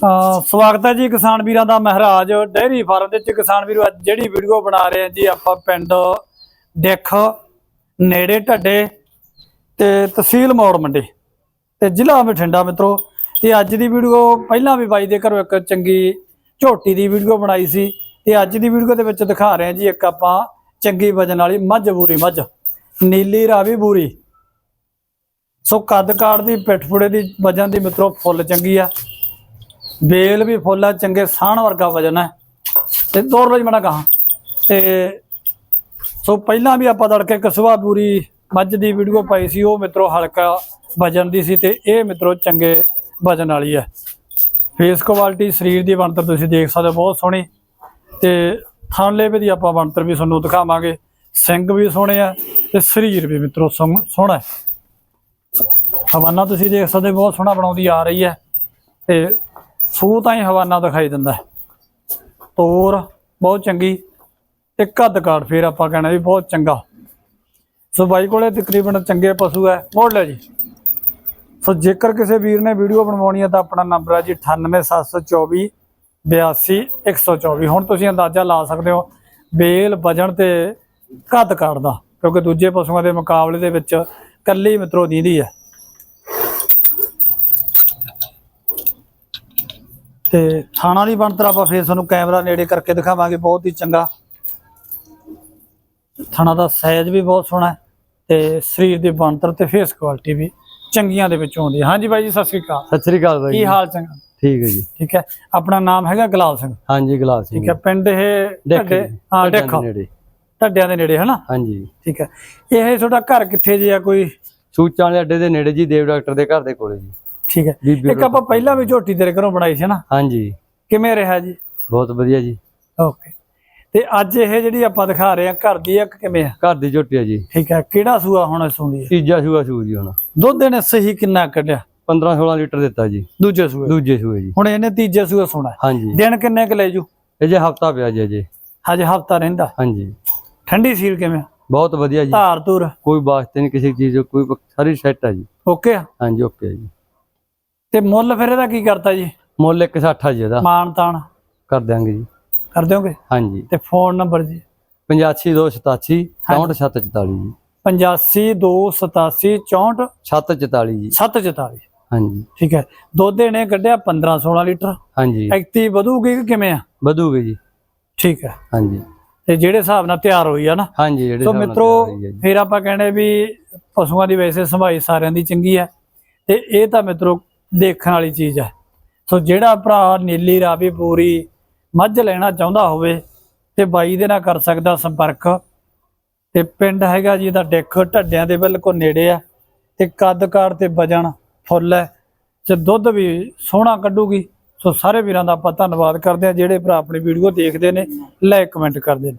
ਸਵਾਗਤ ਹੈ ਜੀ ਕਿਸਾਨ ਵੀਰਾਂ ਦਾ ਮਹਾਰਾਜ ਡੇਅਰੀ ਫਾਰਮ ਦੇ ਵਿੱਚ। ਕਿਸਾਨ ਵੀਰੋ, ਅੱਜ ਜਿਹੜੀ ਵੀਡੀਓ ਬਣਾ ਰਹੇ ਹਾਂ ਜੀ, ਆਪਾਂ ਪਿੰਡ ਦੇਖ ਨੇੜੇ ਢੱਡੇ ਤੇ ਤਹਿਸੀਲ ਮੌੜ ਮੰਡੀ ਤੇ ਜ਼ਿਲ੍ਹਾ ਬਠਿੰਡਾ ਮਿੱਤਰੋ। ਤੇ ਅੱਜ ਦੀ ਵੀਡੀਓ ਪਹਿਲਾਂ ਵੀ ਬਾਈ ਦੇ ਘਰੋਂ ਇੱਕ ਚੰਗੀ ਝੋਟੀ ਦੀ ਵੀਡੀਓ ਬਣਾਈ ਸੀ। ਤੇ ਅੱਜ ਦੀ ਵੀਡੀਓ ਦੇ ਵਿੱਚ ਦਿਖਾ ਰਹੇ ਹਾਂ ਜੀ, ਇੱਕ ਆਪਾਂ ਚੰਗੀ ਵਜਨ ਵਾਲੀ ਮੱਝ ਬੂਰੀ ਮੱਝ। ਨੀਲੀ ਰਾਵੀ ਬੂਰੀ। ਸੋ ਕੱਦ ਕਾੜ ਦੀ, ਪਿੱਠ ਫੁੜੇ ਦੀ ਵਜਨ ਦੀ ਮਿੱਤਰੋ, ਫੁੱਲ ਚੰਗੀ ਆ। ਬੇਲ ਵੀ ਫੁੱਲ ਆ ਚੰਗੇ ਸਾਣ ਵਰਗਾ ਵਜਨ ਹੈ। ਤੇ ਤੋਰ ਲੋ ਜੀ ਮਣਾ ਕਹਾ ਤੇ ਸੋ ਪਹਿਲਾਂ ਵੀ ਆਪਾਂ ਤੜਕੇ ਕਸਵਾ ਪੂਰੀ ਮੱਝ ਦੀ ਵੀਡੀਓ ਪਾਈ ਸੀ ਉਹ ਮਿੱਤਰੋ ਹਲਕਾ ਵਜਨ ਦੀ ਸੀ ਤੇ ਇਹ ਮਿੱਤਰੋ ਚੰਗੇ ਵਜਨ ਵਾਲੀ ਹੈ। ਫੇਸ ਕੁਆਲਿਟੀ ਸਰੀਰ ਦੀ ਬਣਤਰ ਤੁਸੀਂ ਦੇਖ ਸਕਦੇ ਹੋ ਬਹੁਤ ਸੋਹਣੀ। ਤੇ ਥਾਂਲੇ ਦੀ ਆਪਾਂ ਬਣਤਰ ਵੀ ਤੁਹਾਨੂੰ ਦਿਖਾਵਾਂਗੇ। ਸਿੰਘ ਵੀ ਸੋਹਣੇ ਆ ਤੇ ਸਰੀਰ ਵੀ ਮਿੱਤਰੋ ਸੋਹਣ- ਸੋਹਣਾ ਹੈ। ਹਵਾਨਾ ਤੁਸੀਂ ਦੇਖ ਸਕਦੇ ਹੋ, ਬਹੁਤ ਸੋਹਣਾ ਬਣਾਉਂਦੀ ਆ ਰਹੀ ਹੈ। ਤੇ ਸੂ ਤਾਂ ਹੀ ਹਵਾਨਾ ਦਿਖਾਈ ਦਿੰਦਾ ਤੋਰ, ਬਹੁਤ ਚੰਗੀ। ਤੇ ਕੱਦ ਕਾਠ ਫੇਰ ਆਪਾਂ ਕਹਿਣਾ ਵੀ ਬਹੁਤ ਚੰਗਾ। ਸੋ ਬਾਈ ਕੋਲੇ ਤਕਰੀਬਨ ਚੰਗੇ ਪਸ਼ੂ ਹੈ, ਮੋੜ ਲਿਆ ਜੀ। ਸੋ ਜੇਕਰ ਕਿਸੇ ਵੀਰ ਨੇ ਵੀਡੀਓ ਬਣਵਾਉਣੀ ਹੈ ਤਾਂ ਆਪਣਾ ਨੰਬਰ ਹੈ ਜੀ 98724 82124 ਹੁਣ ਤੁਸੀਂ ਅੰਦਾਜ਼ਾ ਲਾ ਸਕਦੇ ਹੋ ਬੇਲ ਵਜਣ ਤੇ ਕੱਦ ਕਾਠ ਦਾ ਕਿਉਂਕਿ ਦੂਜੇ ਪਸ਼ੂਆਂ ਦੇ ਮੁਕਾਬਲੇ ਦੇ ਵਿੱਚ ਕੱਲੀ ਮਿੱਤਰੋ ਦੀਂਦੀ ਹੈ। ਤੇ ਥਾਣਾ ਦੀ ਬਣਤਰ ਆਪਾਂ ਫੇਰ ਤੁਹਾਨੂੰ ਕੈਮਰਾ ਨੇੜੇ ਕਰਕੇ ਦਿਖਾਵਾਂਗੇ ਬਹੁਤ ਹੀ ਚੰਗਾ। ਥਾਣਾ ਦਾ ਸਾਈਜ਼ ਵੀ ਬਹੁਤ ਸੋਹਣਾ ਤੇ ਸਰੀਰ ਦੀ ਬਣਤਰ ਤੇ ਫੇਸ ਕੁਆਲਿਟੀ ਵੀ ਚੰਗੀਆਂ ਦੇ ਵਿੱਚੋਂ ਆਉਂਦੀ ਹੈ। ਹਾਂਜੀ ਬਾਈ ਜੀ ਸਤਿ ਸ੍ਰੀ ਅਕਾਲ। ਸਤਿ ਸ੍ਰੀ ਅਕਾਲ ਬਾਈ ਕੀ। ਹਾਲ ਚੰਗਾ? ਠੀਕ ਹੈ ਜੀ। ਠੀਕ ਹੈ। ਆਪਣਾ ਨਾਮ ਹੈਗਾ ਗੁਲਾਬ ਸਿੰਘ। ਹਾਂਜੀ ਗਲਾਸ ਠੀਕ ਹੈ। ਪਿੰਡ ਇਹ ਦੇਖੋ ਢੱਡੇ ਹਾਂ ਦੇਖੋ ਨੇੜੇ। ਢੱਡਿਆਂ ਦੇ ਨੇੜੇ ਹਨਾ? ਹਾਂਜੀ। ਠੀਕ ਹੈ। ਇਹ ਤੁਹਾਡਾ ਘਰ ਕਿੱਥੇ ਜੀ ਆ ਕੋਈ? ਸੂਚਾਂ ਵਾਲੇ ਅੱਡੇ ਦੇ ਨੇੜੇ ਜੀ ਦੇਵ ਡਾਕਟਰ ਦੇ ਘਰ ਦੇ ਕੋਲੇ ਜੀ। ਠੀਕ ਹੈ। ਇੱਕ ਆਪਾਂ ਪਹਿਲਾਂ ਵੀ ਝੋਟੀ ਤੇਰੇ ਘਰੋਂ ਬਣਾਈ ਸੀ ਨਾ? ਹਾਂਜੀ। ਕਿਵੇਂ ਰਿਹਾ ਜੀ? ਬਹੁਤ ਵਧੀਆ ਜੀ। ਓਕੇ। ਤੇ ਅੱਜ ਇਹ ਜਿਹੜੀ ਆਪਾਂ ਦਿਖਾ ਰਹੇ ਆ ਘਰ ਦੀ ਆ ਕਿਵੇਂ ਆ? ਘਰ ਦੀ ਝੋਟੀ ਆ ਜੀ। ਠੀਕ ਹੈ। ਕਿਹੜਾ ਸੂਆ ਹੁਣ ਸੂੰਦੀ ਹੈ ਤੀਜਾ ਸੂਆ ਸੂ ਜੀ ਹੁਣ। ਦੁੱਧ ਇਹਨੇ ਸਹੀ ਕਿੰਨਾ ਕੱਢਿਆ? 15 16 ਲੀਟਰ ਦਿੱਤਾ ਜੀ। ਦੂਜੇ ਸੂਏ। ਦੂਜੇ ਸੂਏ ਜੀ। ਹੁਣ ਇਹਨੇ ਤੀਜੇ ਸੂਏ ਸੋਣਾ। ਹਾਂਜੀ। ਦਿਨ ਕਿੰਨੇ ਕ ਲੈ ਜੂ? ਇਹ ਜੇ ਹਫਤਾ ਪਿਆ ਜੀ ਅਜੇ। ਹਜੇ ਹਫਤਾ ਰਹਿੰਦਾ। ਹਾਂਜੀ। ਠੰਡੀ ਸੀਲ ਕਿਵੇਂ ਬਹੁਤ ਵਧੀਆ ਜੀ। ਧਾਰ ਧੂਰ। ਕੋਈ ਵਾਸਤੇ ਨਹੀਂ ਕਿਸੇ ਚੀਜ਼ ਕੋਈ ਸਾਰੀ ਸੈੱਟ ਆ ਜੀ। ਓਕੇ ਆ? ਹਾਂਜੀ ਓਕੇ ਜੀ। ਤੇ ਮੁੱਲ ਫਿਰ ਇਹਦਾ ਕੀ ਕਰਤਾ ਜੀ? ਮੁੱਲ 160 ਆ ਜੀ ਇਹਦਾ। ਮਾਨ ਤਾਨ ਕਰ ਦਿਆਂਗੇ ਜੀ। ਕਰ ਦਿਓਗੇ? ਹਾਂਜੀ। ਤੇ ਫੋਨ ਨੰਬਰ ਜੀ। 8527 6744 ਜੀ। 8527 64 744 ਜੀ। 744 ਹਾਂਜੀ। ਠੀਕ ਹੈ। ਦੁੱਧ ਇਹਨੇ ਕੱਢਿਆ 15 16 ਲੀਟਰ। ਹਾਂਜੀ। ਐਕਟੀ ਵਧੂਗੀ ਕਿ ਕਿਵੇਂ ਆ? ਵਧੂਗੇ ਜੀ। ਠੀਕ ਹੈ। ਹਾਂਜੀ। ਤੇ ਜਿਹੜੇ ਹਿਸਾਬ ਨਾਲ ਤਿਆਰ ਹੋਈ ਆ ਨਾ। ਹਾਂਜੀ ਜਿਹੜੇ ਸੋ ਮਿੱਤਰੋ। ਫਿਰ ਆਪਾਂ ਕਹਿੰਦੇ ਵੀ ਪਸ਼ੂਆਂ ਦੀ ਵੈਸੇ ਸੰਭਾਈ ਸਾਰਿਆਂ ਦੀ ਚੰਗੀ ਹੈ। ਤੇ ਇਹ ਤਾਂ ਮਿੱਤਰੋ ਦੇਖਣ ਵਾਲੀ ਚੀਜ਼ ਹੈ। ਸੋ ਜਿਹੜਾ ਭਰਾ ਨੀਲੀ ਰਾਵੀ ਪੂਰੀ ਮੱਝ ਲੈਣਾ ਚਾਹੁੰਦਾ ਹੋਵੇ ਤੇ ਬਾਈ ਦੇ ਨਾਲ ਕਰ ਸਕਦਾ ਸੰਪਰਕ, ਤੇ ਪਿੰਡ ਹੈਗਾ ਜੀ ਦਾ ਡਿੱਖ ਢੱਡਿਆਂ ਦੇ ਬਿਲਕੁਲ ਨੇੜੇ ਆ ਤੇ ਕੱਦ ਕਾਰ ਤੇ ਵਜਨ ਫੁੱਲ ਹੈ ਤੇ ਦੁੱਧ ਵੀ ਸੋਹਣਾ ਕੱਢੂਗੀ। ਸੋ ਸਾਰੇ ਵੀਰਾਂ ਦਾ ਆਪਾਂ ਧੰਨਵਾਦ ਕਰਦੇ ਆ ਜਿਹੜੇ ਭਰਾ ਆਪਣੀ ਵੀਡੀਓ ਦੇਖਦੇ ਨੇ ਲਾਈਕ ਕਮੈਂਟ ਕਰਦੇ ਨੇ।